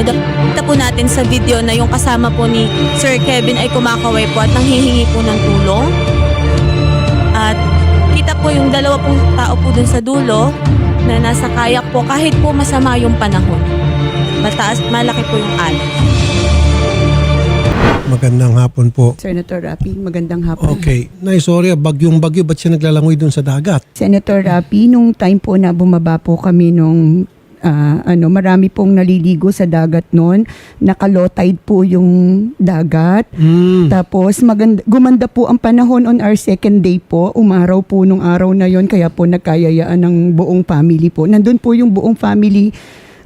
Idol, kita po natin sa video na yung kasama po ni Sir Kevin ay kumakaway po at nanghihingi po ng tulong. At kita po yung dalawa pong tao po dun sa dulo na nasa kayak po kahit po masama yung panahon. Mataas, malaki po yung alon. Magandang hapon po. Senator Rapi, magandang hapon. Okay. Nay, sorry, ah, bagyong bagyo. Ba't siya naglalangoy dun sa dagat? Senator Rapi, nung time po na bumaba po kami nung ah, ano, marami pong naliligo sa dagat noon. Nakalow tide po yung dagat. Hmm. Tapos maganda, gumanda po ang panahon on our second day po. Umaraw po nung araw na yon kaya po nagkayayaan ng buong family po. Nandun po yung buong family.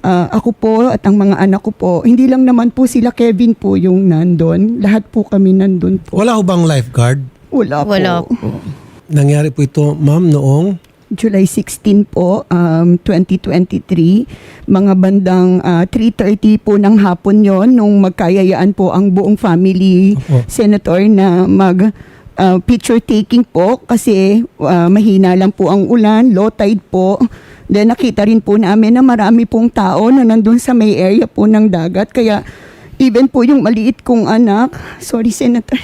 ah, ako po at ang mga anak ko po. Hindi lang naman po sila Kevin po yung nandun. Lahat po kami nandun po. Wala ho bang lifeguard? Wala, Wala po. Nangyari po ito, ma'am, noong July 16 po, um, 2023. Mga bandang ah, 3.30 po ng hapon yon nung magkayayaan po ang buong family Opo. senator na mag ah, picture taking po kasi ah, mahina lang po ang ulan, low tide po. Then nakita rin po namin na marami pong tao na nandun sa may area po ng dagat. Kaya even po yung maliit kong anak, sorry senator,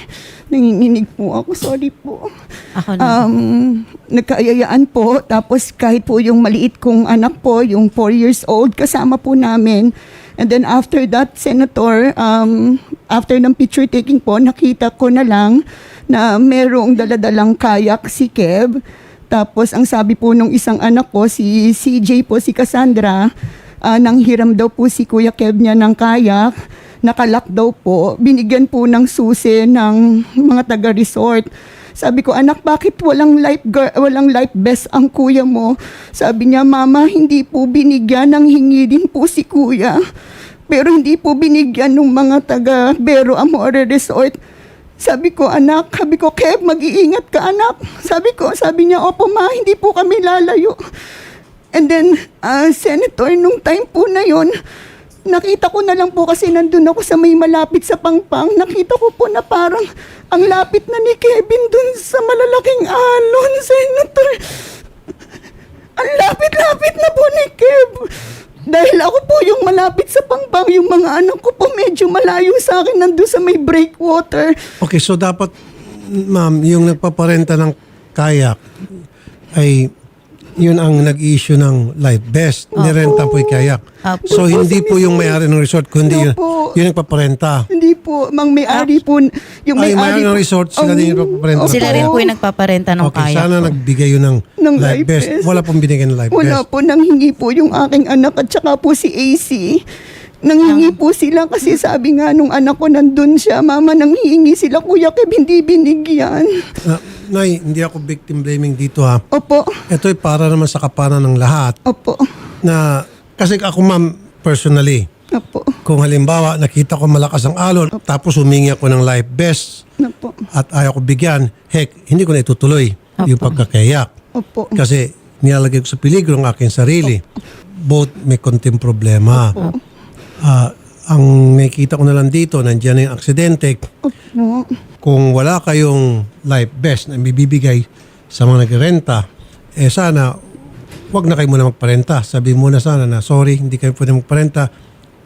nanginginig po ako, sorry po Ako na. um, nagkaayayaan po. Tapos kahit po yung maliit kong anak po, yung 4 years old, kasama po namin. And then after that, Senator, um, after ng picture taking po, nakita ko na lang na merong daladalang kayak si Kev. Tapos ang sabi po nung isang anak ko, si CJ po, si Cassandra, ah, nang hiram daw po si Kuya Kev niya ng kayak, nakalak daw po, binigyan po ng susi ng mga taga-resort. Sabi ko, anak, bakit walang life, walang life vest ang kuya mo? Sabi niya, mama, hindi po binigyan ng hingi din po si kuya. Pero hindi po binigyan ng mga taga Bero Amore Resort. Sabi ko, anak, sabi ko, Kev, mag-iingat ka, anak. Sabi ko, sabi niya, opo ma, hindi po kami lalayo. And then, ah, Senator, nung time po na yon, nakita ko na lang po kasi nandun ako sa may malapit sa pangpang. Nakita ko po na parang ang lapit na ni Kevin dun sa malalaking alon, Senator. Ang lapit-lapit na po ni Kev. Dahil ako po yung malapit sa pangpang, yung mga anak ko po medyo malayo sa akin nandun sa may breakwater. Okay, so dapat, ma'am, yung nagpaparenta ng kayak ay yun ang nag-issue ng life vest. Nirenta po yung kayak. Opo. So, hindi po yung may-ari ng resort, kundi yun, Opo. yun nagpaparenta. Hindi po, mang may-ari po, yung Ay, may-ari may-ari ng po- resort, sila din yung Ang- nagpaparenta. Opo. Sila rin po yung nagpaparenta ng Okay, kayak sana po. nagbigay yun ng, Ng life life vest. vest. Wala pong binigay ng life Wala vest. po, nanghingi po yung aking anak at saka po si AC. Nanghingi po sila kasi sabi nga nung anak ko nandun siya, mama nanghingi sila, kuya Kev, hindi binigyan. Na, Nay, hindi ako victim blaming dito ha. Opo, Ito ay para naman sa kapanan ng lahat opo, na kasi ako ma'am personally opo, kung halimbawa nakita ko malakas ang alon tapos humingi ako ng life vest opo, at ayaw ko bigyan, heck, hindi ko na itutuloy yung pagkakayak. opo. Kasi nilalagay ko sa peligro ang aking sarili. Both may konting problema. Ah, ang nakita ko na lang dito, nandiyan na yung aksidente. Opo. Kung wala kayong life vest na bibigay sa mga nagrenta, eh sana wag na kayo muna magparenta. Sabi muna sana na sorry, hindi kayo pwede magparenta.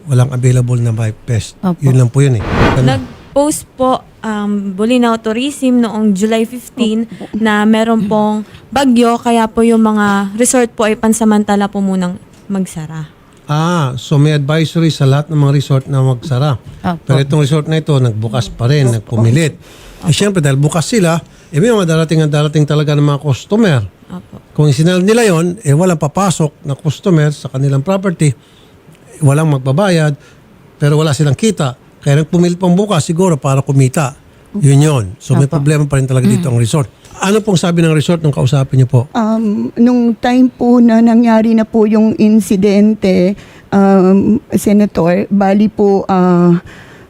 Walang available na life vest. Opo. Yun lang po yun eh. Ganun. Nag-post po um, Bulinaw Tourism noong July 15 na meron pong bagyo kaya po yung mga resort po ay pansamantala po munang magsara. Ah, so may advisory sa lahat ng mga resort na magsara. Opo. Pero itong resort na ito, nagbukas pa rin, nagpumilit. Eh syempre, dahil bukas sila, eh may mga darating at darating talaga ng mga customer. Opo. Kung isinal nila yon, eh walang papasok na customer sa kanilang property, eh, walang magbabayad, pero wala silang kita. Kaya nagpumilit pang bukas siguro para kumita. Yun yun. So may problema pa rin talaga dito ang resort. Ano pong sabi ng resort nung kausapin niyo po? Um, nung time po na nangyari na po yung insidente, um, Senator, bali po, ah,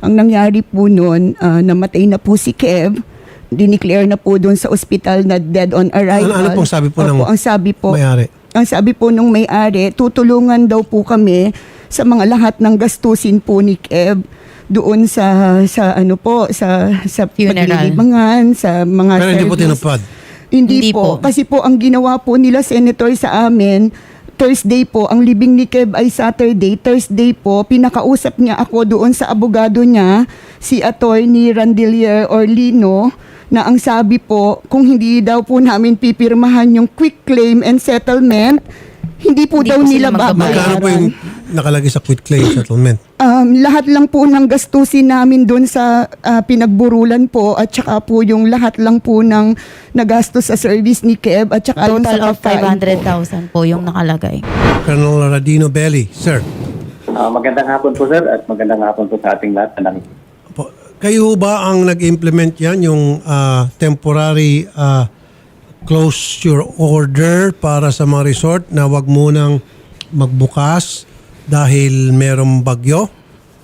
ang nangyari po noon, ah, namatay na po si Kev. Dineclare na po doon sa ospital na dead on arrival. Ano- ano pong sabi po ng Opo, ang sabi po, May-ari. ang sabi po nung may-ari, tutulungan daw po kami sa mga lahat ng gastusin po ni Kev doon sa sa ano po sa sa Funeral. paglilibangan sa mga Pero hindi po service. tinupad. Hindi, Hindi po. po. Kasi po ang ginawa po nila senator sa amin, Thursday po, ang libing ni Kev ay Saturday. Thursday po, pinakausap niya ako doon sa abogado niya, si attorney Randelier Orlino, na ang sabi po, kung hindi daw po namin pipirmahan yung quick claim and settlement, hindi po Hindi daw po nila magbabayad. Magkano po yung babayaran. nakalagay sa quit claim settlement? Um, lahat lang po ng gastusin namin doon sa ah, pinagburulan po at saka po yung lahat lang po ng nagastos sa service ni Kev at saka yung Total sa of pagkain po. 500,000 po yung nakalagay. Colonel Radino Belli, sir. Ah, magandang hapon po sir at magandang hapon po sa ating lahat na. Po, kayo ba ang nag-implement yan, yung ah, temporary ah, closure order para sa mga resort na wag munang magbukas dahil merong bagyo?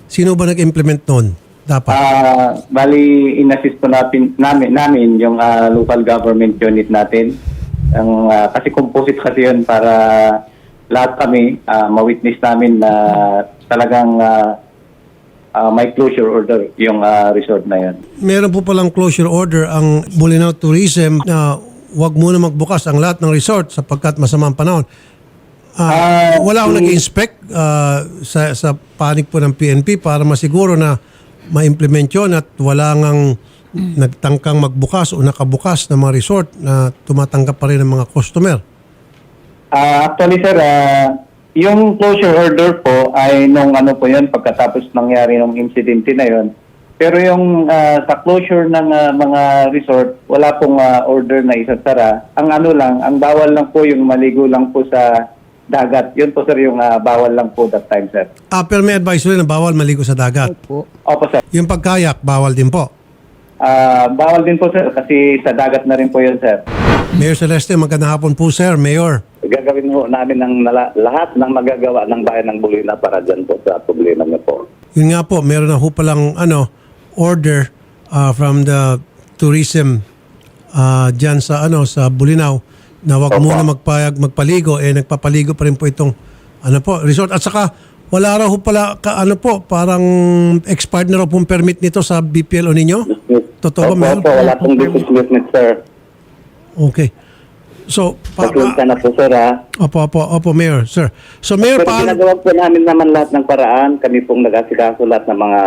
Sino ba nag-implement nun? Dapat. Ah, bali inassist po natin namin namin yung ah, local government unit natin. Ang ah, kasi composite kasi 'yun para lahat kami ah, ma-witness namin na talagang ah, ah, may closure order yung ah, resort na 'yon. Meron po palang closure order ang Bulinaw Tourism na wag muna magbukas ang lahat ng resort sapagkat masamang panahon. Ah, Ah, wala akong nag-inspect ah, sa, sa panig po ng PNP para masiguro na ma-implement yun at wala ngang nagtangkang magbukas o nakabukas na mga resort na tumatanggap pa rin ng mga customer. Ah, actually sir, ah, yung closure order po ay nung ano po 'yun pagkatapos nangyari ng insidente na 'yon. Pero yung ah, sa closure ng ah, mga resort, wala pong ah, order na isasara. Ang ano lang, ang bawal lang po yung maligo lang po sa dagat. Yun po sir yung ah, bawal lang po that time sir. Ah, pero may advisory na bawal maligo sa dagat. Po. Opo sir. Yung pagkayak, bawal din po. Ah, bawal din po sir kasi sa dagat na rin po yun sir. Mayor Celeste, magandang hapon po sir. Mayor. Gagawin ho namin ng nala- lahat ng magagawa ng bayan ng Bulina para dyan po sa problema niyo po. Yun nga po, meron na ho palang ano, order uh, from the tourism uh, dyan sa ano sa Bulinaw na wag Opo. muna magpayag magpaligo eh nagpapaligo pa rin po itong ano po resort at saka wala raw ho pala ka, ano po parang expired na raw pong permit nito sa BPLO ninyo Totoo ba, Opo, meron? opo, wala pong business, sir. okay so pa, Pasensya na po, sir, ha? opo opo opo mayor sir so mayor Pero paano ginagawa po namin naman lahat ng paraan. Kami pong nag-asikaso lahat ng mga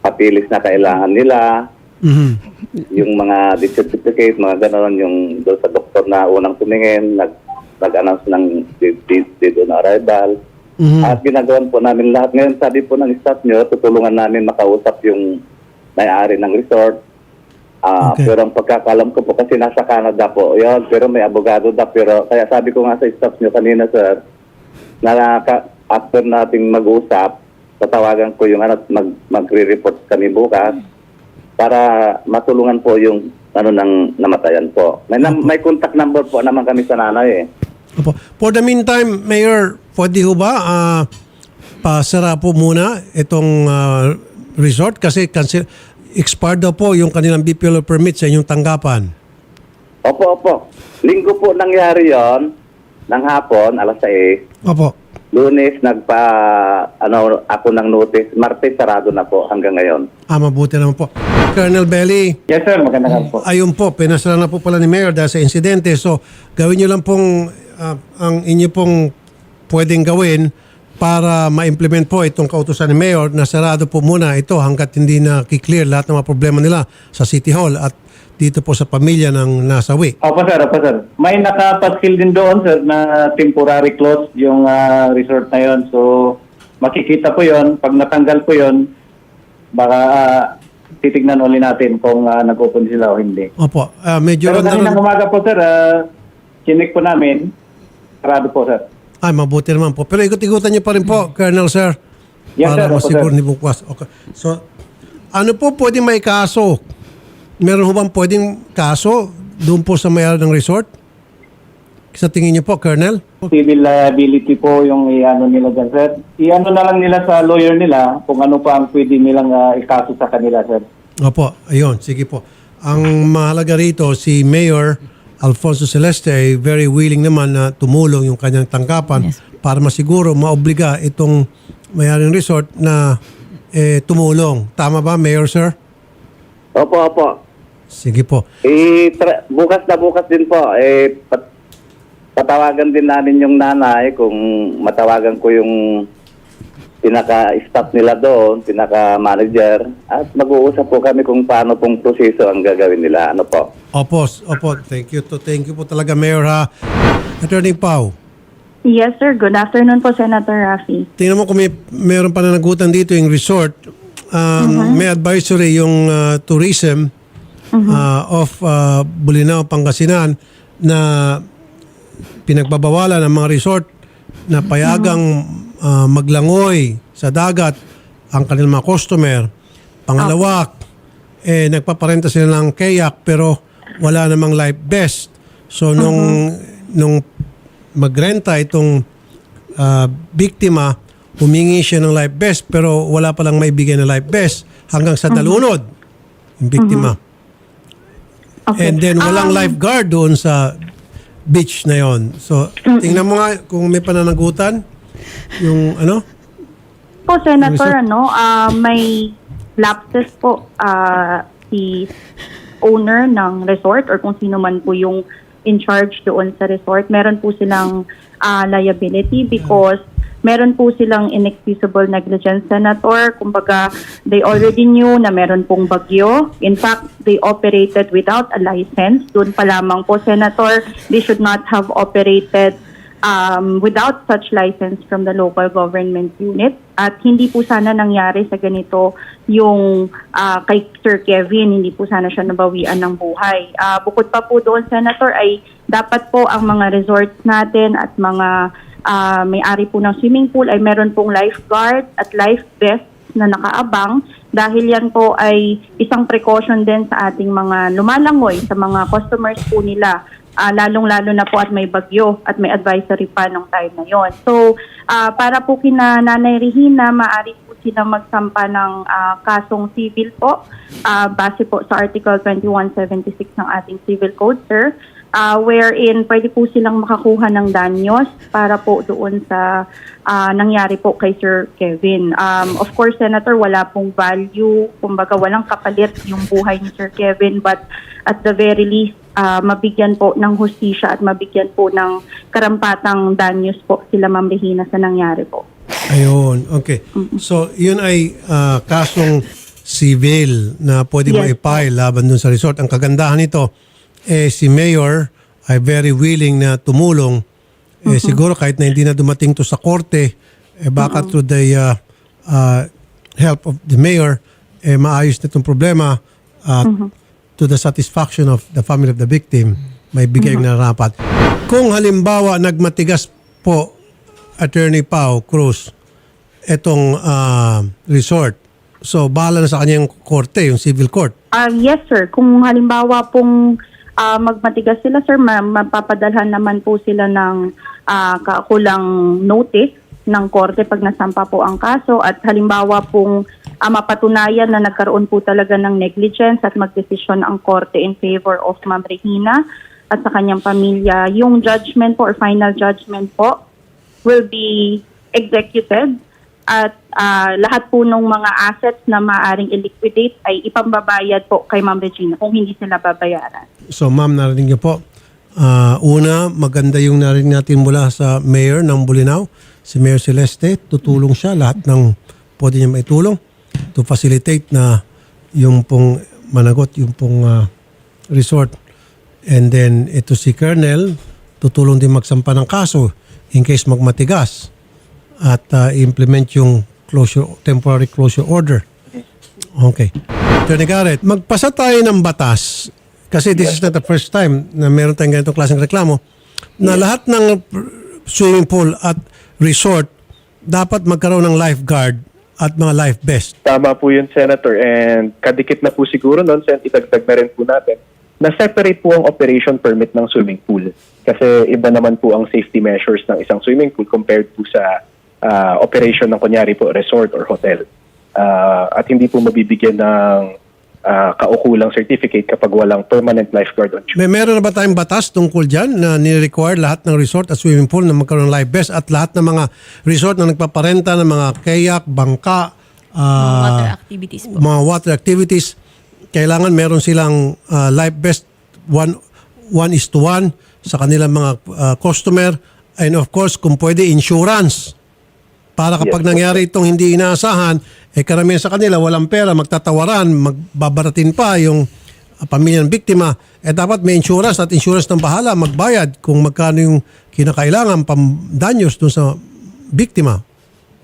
papilis na kailangan nila. Mhm. Yung mga death certificate, mga gano'n, yung doon sa doktor na unang tumingin, nag, nag-announce ng date on arrival. Mhm. At ginagawan po namin lahat. Ngayon, sabi po ng staff nyo, tutulungan namin makausap yung may-ari ng resort. Ah, Okay. Pero ang pagkakalam ko po, kasi nasa Canada po, yun, pero may abogado da. Pero kaya sabi ko nga sa staff nyo kanina, sir, na after nating mag-usap, tatawagan ko yung ano, mag, magre-report kami bukas para matulungan po yung ano nang namatayan po. May, nam- may contact number po naman kami sa nanay eh. Opo. For the meantime, Mayor, pwede ho ba ah, pasara po muna itong ah, resort kasi cancel, expired daw po yung kanilang BPLO permit sa inyong tanggapan. Opo, opo. Linggo po nangyari yon ng hapon, alas 6. Opo. Lunes, nagpa, ano, ako ng notice. Martes, sarado na po hanggang ngayon. Ah, mabuti naman po. Colonel Belly, Yes sir, magandang hapon po. ayun po, pinasara na po pala ni Mayor dahil sa insidente. So, gawin nyo lang pong ah, ang inyo pong pwedeng gawin para ma-implement po itong kautusan ni Mayor na sarado po muna ito hanggat hindi na kiklear lahat ng mga problema nila sa City Hall at dito po sa pamilya ng nasawi. Opo sir, opo sir. May nakapaskil din doon sir na temporary close yung ah, resort na yon. So makikita po yon. Pag natanggal po yon, baka ah, titignan uli natin kung uh, nag-open sila o hindi. Opo, ah, medyo Pero kanina umaga po sir, uh, chinik po namin. Sarado po sir. Ay, mabuti naman po. Pero ikot-ikutan niyo pa rin po, Colonel Sir. Yes, para sir. Masiguro ni bukas. Okay. So, ano po pwedeng may kaso? Meron ho bang pwedeng kaso doon po sa mayari ng resort? Sa tingin niyo po, Colonel? Civil liability po yung i-ano nila dyan sir. I-ano na lang nila sa lawyer nila kung ano pa ang pwede nilang ah, ikaso sa kanila sir. Opo, ayun, sige po. Ang mahalaga rito, si Mayor Alfonso Celeste ay very willing naman na tumulong yung kanyang tangkapan Yes. para masiguro maobliga itong mayaring resort na eh, tumulong. Tama ba, Mayor Sir? Opo, opo. Sige po. Eh, tra- bukas na bukas din po. Eh, pat- tatawagan din namin yung nanay kung matawagan ko yung pinaka-staff nila doon, pinaka-manager, at mag-uusap po kami kung paano pong proseso ang gagawin nila. Ano po? Opo, opo. Thank you to thank you po talaga Mayor ha. Attorney Pau, Yes, sir. Good afternoon po, Senator Rafi. tingnan mo kung may meron pananagutan dito yung resort. Um, May advisory yung uh, tourism uh, of uh, Bulinaw, Pangasinan na pinagbabawalan ng mga resort na payagang uh, maglangoy sa dagat ang kanilang mga customer. Pangalawa, eh, nagpaparenta sila ng kayak pero wala namang life vest. So nung nung magrenta itong ah, biktima, humingi siya ng life vest pero wala palang maibigay na life vest hanggang sa dalunod yung biktima. Okay. And then walang Um, lifeguard doon sa beach na yon. So tingnan mo nga kung may pananagutan yung ano po, Senator, ano, ah, may lapses po ah, si owner ng resort or kung sino man po yung in charge doon sa resort. Meron po silang ah, liability because meron po silang inexcusable negligence, Senator. Kumbaga, they already knew na meron pong bagyo. In fact, they operated without a license. Doon pa lamang po, Senator, they should not have operated um, without such license from the local government unit. At hindi po sana nangyari sa ganito yung ah, kay Sir Kevin, hindi po sana siya nabawian ng buhay. Ah, bukod pa po doon, Senator, ay dapat po ang mga resorts natin at mga ah, may-ari po ng swimming pool ay meron pong lifeguard at life vest na nakaabang. Dahil yan po ay isang precaution din sa ating mga lumalangoy, sa mga customers po nila. Ah, lalong-lalo na po at may bagyo at may advisory pa nung time na yon. So, ah, para po kina Nanay Regina, maaari po sila magsampa ng ah, kasong civil po. Ah, base po sa Article 2176 ng ating Civil Code, sir, ah, wherein pwede po silang makakuha ng danyos para po doon sa ah, nangyari po kay Sir Kevin. Um, of course, Senator, wala pong value, kumbaga walang kapalit yung buhay ni Sir Kevin, but at the very least, ah, mabigyan po ng hustisya at mabigyan po ng karampatang danyos po sila Ma'am Regina sa nangyari po. Ayun, okay. So, yun ay ah, kasong civil na pwede Yes. i-file laban dun sa resort. Ang kagandahan nito, eh, si Mayor ay very willing na tumulong. Eh, siguro kahit na hindi na dumating to sa korte, eh, baka through the ah, ah, help of the Mayor, eh, maayos na itong problema at to the satisfaction of the family of the victim, may bigay na rapat. Kung halimbawa nagmatigas po Attorney Pau Cruz etong ah, resort. So, bahala na sa kanya yung korte, yung civil court. Ah, yes, sir. Kung halimbawa pong ah, magmatigas sila, sir, ma- mapapadalhan naman po sila ng ah, kakulang notice ng korte pag nasampa po ang kaso at halimbawa pong ah, mapatunayan na nagkaroon po talaga ng negligence at magdesisyon ang korte in favor of Ma'am Regina at sa kanyang pamilya. Yung judgment po or final judgment po will be executed at ah, lahat po ng mga assets na maaring i-liquidate ay ipambabayad po kay Ma'am Regina kung hindi sila babayaran. So, ma'am, narinig niyo po. Ah, una, maganda yung narinig natin mula sa mayor ng Bulinaw, si Mayor Celeste. Tutulong siya, lahat ng pwede niya maitulong to facilitate na yung pong managot, yung pong ah, resort. And then, ito si Colonel, tutulong din magsampa ng kaso in case magmatigas at ah, implement yung closure temporary closure order. Okay. Attorney Garrett, magpasa tayo ng batas kasi this is not the first time na meron tayong ganitong klaseng reklamo na lahat ng swimming pool at resort dapat magkaroon ng lifeguard at mga life vest. Tama po yun, Senator. And kadikit na po siguro nun, Sen, itagdag na rin po natin, na separate po ang operation permit ng swimming pool. Kasi iba naman po ang safety measures ng isang swimming pool compared po sa ah, operation ng kunyari po resort or hotel. Ah, at hindi po mabibigyan ng ah, kaukulang certificate kapag walang permanent lifeguard on duty. May meron na ba tayong batas tungkol dyan na ni-require lahat ng resort at swimming pool na magkaroon ng life vest at lahat ng mga resort na nagpaparenta ng mga kayak, bangka, ah, water activities po. mga water activities, kailangan meron silang uh, life vest one, one is to one sa kanilang mga uh, customer and of course kung pwede insurance para kapag Yes, nangyari itong hindi inaasahan, eh karamihan sa kanila walang pera, magtatawaran, magbabaratin pa yung uh, pamilya ng biktima, eh dapat may insurance at insurance ng bahala magbayad kung magkano yung kinakailangan pam-danyos dun sa biktima.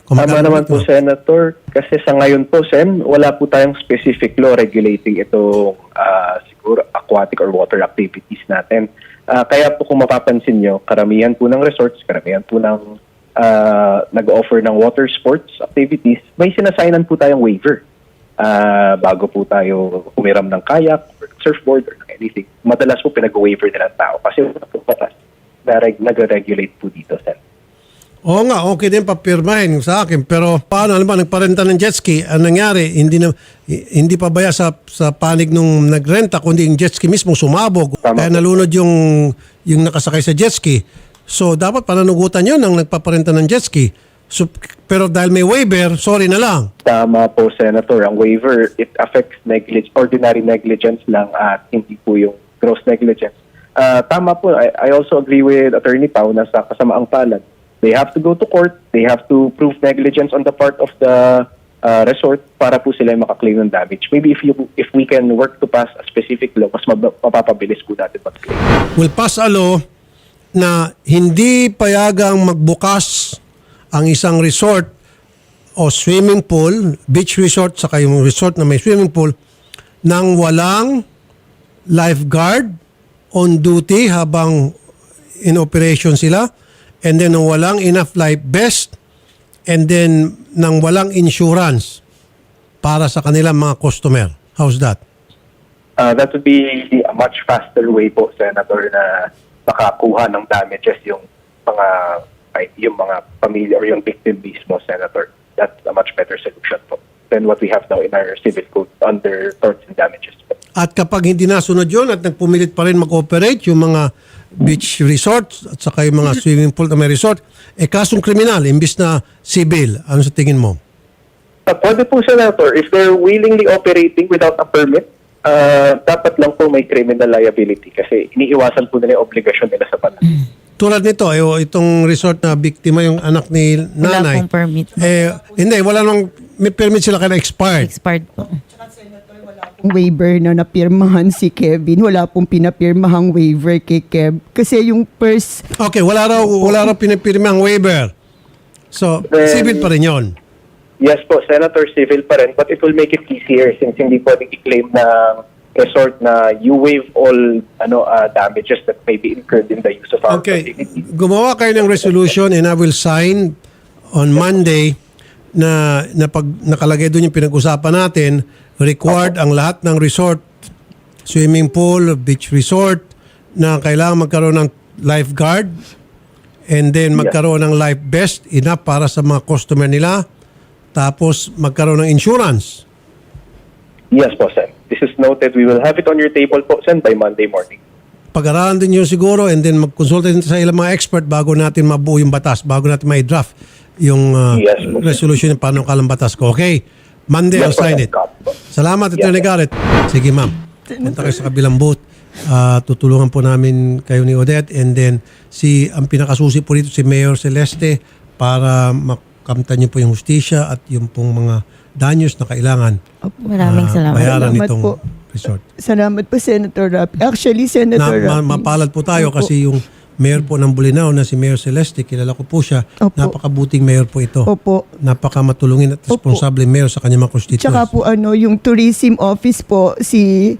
Tama naman po. Senator. Kasi sa ngayon po, Sen, wala po tayong specific law regulating itong ah, siguro aquatic or water activities natin. Ah, kaya po kung mapapansin nyo, karamihan po ng resorts, karamihan po ng ah, nag-offer ng water sports activities, may sinasainan po tayong waiver ah, bago po tayo umiram ng kayak, or surfboard, or anything. Madalas po pinag-waiver nila ang tao kasi wala po batas na reg- nag-regulate po dito, Sen. Oo nga, okay din papirmahin sa akin. Pero paano, alam ba, nagparenta ng jet ski, ang nangyari, hindi na, hi- hindi pa baya sa, sa panig nung nagrenta, kundi yung jet ski mismo sumabog. Tama Kaya nalunod yung, yung nakasakay sa jet ski. So, dapat pananugutan yun ng nagpaparenta ng jet ski. So, pero dahil may waiver, sorry na lang. Tama po, Senator. Ang waiver, it affects negligence, ordinary negligence lang at hindi po yung gross negligence. Ah, tama po. I, I also agree with Attorney Pau na sa kasamaang palad. They have to go to court. They have to prove negligence on the part of the ah, resort para po sila makaklaim ng damage. Maybe if you if we can work to pass a specific law, mas mapapabilis po natin mag-claim. will pass a law na hindi payagang magbukas ang isang resort o swimming pool, beach resort, saka yung resort na may swimming pool, nang walang lifeguard on duty habang in operation sila and then nang walang enough life vest and then nang walang insurance para sa kanilang mga customer. How's that? Uh, that would be a much faster way po, Senator, na makakuha ng damages yung mga yung mga pamilya or yung victim mismo, Senator. That's a much better solution po than what we have now in our civil code under torts and damages po. At kapag hindi nasunod yun at nagpumilit pa rin mag-operate yung mga beach resorts at saka yung mga swimming pool na may resort, eh kasong kriminal, imbis na civil. Ano sa tingin mo? Uh, pwede po, Senator, if they're willingly operating without a permit, uh, dapat lang po may criminal liability kasi iniiwasan po nila yung obligasyon nila sa batas. Tulad nito, eh, oh, itong resort na biktima yung anak ni Wala nanay. pong permit. Eh, hindi, wala nang, may permit sila kaya expired. Expired po. waiver na napirmahan si Kevin. Wala pong pinapirmahang waiver kay Kev. Kasi yung first Okay, wala raw, wala raw pinipirma ang waiver. So, Then- civil pa rin yun. Yes po, Senator, civil pa rin, but it will make it easier since hindi pwedeng i-claim ng resort na you waive all ano uh, damages that may be incurred in the use of our Okay, facility. gumawa kayo ng resolution and I will sign on Monday na, na pag nakalagay doon yung pinag-usapan natin, required ang lahat ng resort, swimming pool, beach resort, na kailangan magkaroon ng lifeguard and then magkaroon ng life vest, enough para sa mga customer nila, tapos magkaroon ng insurance. Yes po, Sen. This is noted. We will have it on your table po, Sen, by Monday morning. pag-aralan din yun siguro and then mag-consult din sa ilang mga expert bago natin mabuo yung batas, bago natin may draft yung uh, Yes, po, resolution ng panukalang batas ko. Okay? Monday, I'll Yes, po, sign it. Po. Salamat, Attorney sir. Garrett. Sige, ma'am. Punta kayo sa kabilang booth. Ah, tutulungan po namin kayo ni Odette and then si ang pinakasusi po dito si Mayor Celeste para makamtan niyo po yung hustisya at yung pong mga danyos na kailangan Maraming ah, salamat. bayaran Salamat nitong po. resort. Salamat po, Senator Rapi. Actually, na Senator ma- Rapi. mapalad po tayo Opo. kasi yung mayor po ng Bulinaw na si Mayor Celeste, kilala ko po siya. Opo. Napakabuting mayor po ito. Opo. Napaka matulungin at Opo. responsable mayor sa kanyang mga constituents. Tsaka po ano, yung tourism office po, si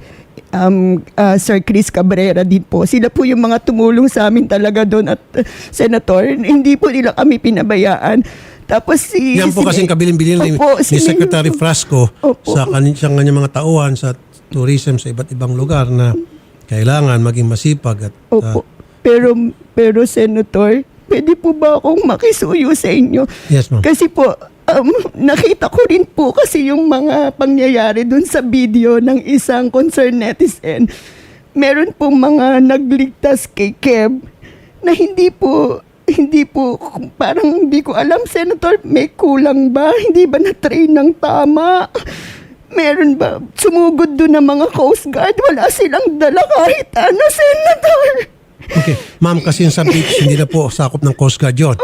um, ah, Sir Chris Cabrera din po. Sila po yung mga tumulong sa amin talaga doon at uh, Senator, hindi po nila kami pinabayaan. Tapos si... Yan po si- kasing kabilin-bilin ni, Opo, ni si- Secretary Frasco Opo. sa kanyang, sa kanyang mga tauhan sa tourism sa iba't ibang lugar na kailangan maging masipag at Opo. ah, Pero, pero Senator, pwede po ba akong makisuyo sa inyo? yes ma'am. Kasi po, um, nakita ko rin po kasi yung mga pangyayari dun sa video ng isang concerned netizen. Meron po mga nagligtas kay Kev na hindi po hindi po, parang hindi ko alam, Senator, may kulang ba? Hindi ba na-train ng tama? Meron ba? Sumugod doon ng mga Coast Guard. Wala silang dala kahit ano, Senator. Okay. Ma'am, kasi yung sa beach, hindi na po sakop ng Coast Guard yun.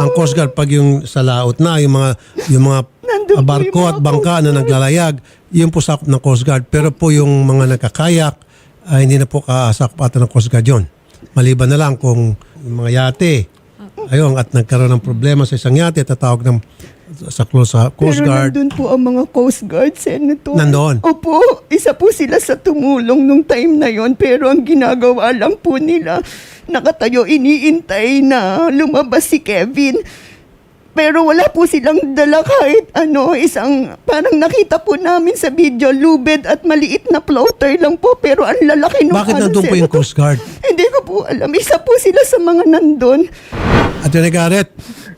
Ang Coast Guard, pag yung sa laot na, yung mga, yung mga Nandun barko at bangka na naglalayag, yun po sakop ng Coast Guard. Pero po yung mga nagkakayak, ay hindi na po kasakop ata ng Coast Guard yun. Maliban na lang kung yung mga yate, ayun, at nagkaroon ng problema sa isang yate, tatawag ng sa close sa Coast Pero Guard. nandun po ang mga Coast Guard, Senator. Nandoon? Opo, isa po sila sa tumulong nung time na yon pero ang ginagawa lang po nila, nakatayo, iniintay na lumabas si Kevin. Pero wala po silang dala kahit ano, isang, parang nakita po namin sa video, lubed at maliit na floater lang po, pero ang lalaki nung Bakit ano, nandun po yung. Coast Guard? Hindi ko po alam. Isa po sila sa mga nandun. At yun, Garrett,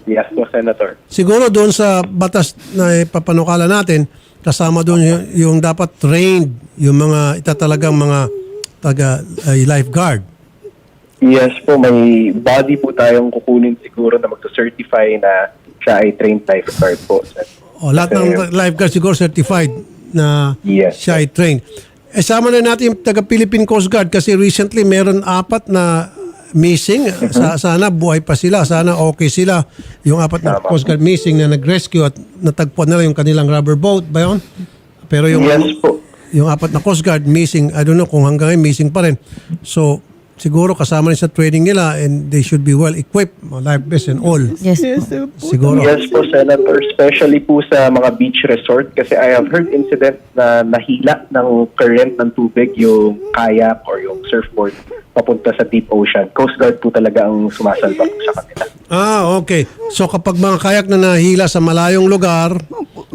Yes po, Senator. Siguro doon sa batas na ipapanukala natin, kasama doon yung, yung dapat trained, yung mga itatalagang mga taga ay lifeguard. Yes po, may body po tayong kukunin siguro na magsa-certify na siya ay trained lifeguard po. sir. O, lahat ng lifeguard siguro certified na Yes. siya ay trained. Eh, sama na natin yung taga Philippine Coast Guard kasi recently meron apat na missing. Sa, sana buhay pa sila. Sana okay sila. Yung apat na Tama. Coast Guard missing na nag-rescue at natagpuan na lang yung kanilang rubber boat ba yun? Pero yung Yes po. yung apat na Coast Guard missing, I don't know kung hanggang ngayon missing pa rin. So, siguro kasama rin sa training nila and they should be well equipped, mga life vests and all. Yes. Yes, po. Siguro. Yes po, Senator. Especially po sa mga beach resort kasi I have heard incident na nahila ng current ng tubig yung kayak or yung surfboard papunta sa deep ocean. Coast Guard po talaga ang sumasalba po sa kanila. Ah, okay. So kapag mga kayak na nahila sa malayong lugar,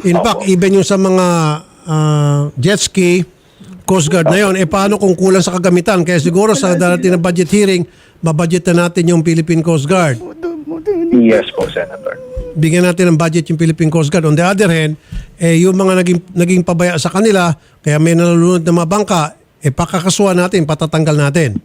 in fact, even yung sa mga ah, jet ski, Coast Guard na yon, eh paano kung kulang sa kagamitan? Kaya siguro sa darating na budget hearing, mabudget na natin yung Philippine Coast Guard. Yes po, Senator. Bigyan natin ng budget yung Philippine Coast Guard. On the other hand, eh, yung mga naging, naging pabaya sa kanila, kaya may nalulunod na mga bangka, eh pakakasuhan natin, patatanggal natin.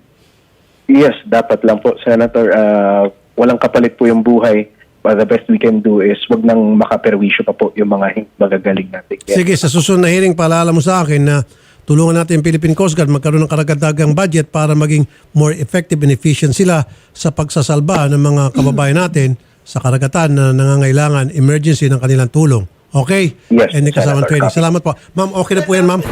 Yes, dapat lang po, Senator. Ah, walang kapalit po yung buhay. But the best we can do is wag nang makaperwisyo pa po yung mga magagaling natin. Yes. Sige, sa susunod na hearing, paalala mo sa akin na tulungan natin yung Philippine Coast Guard magkaroon ng karagadagang budget para maging more effective and efficient sila sa pagsasalba ng mga kababayan natin sa karagatan na nangangailangan emergency ng kanilang tulong. Okay? Yes, And kasama Senator. training. Salamat po. Ma'am, okay na po yan, ma'am.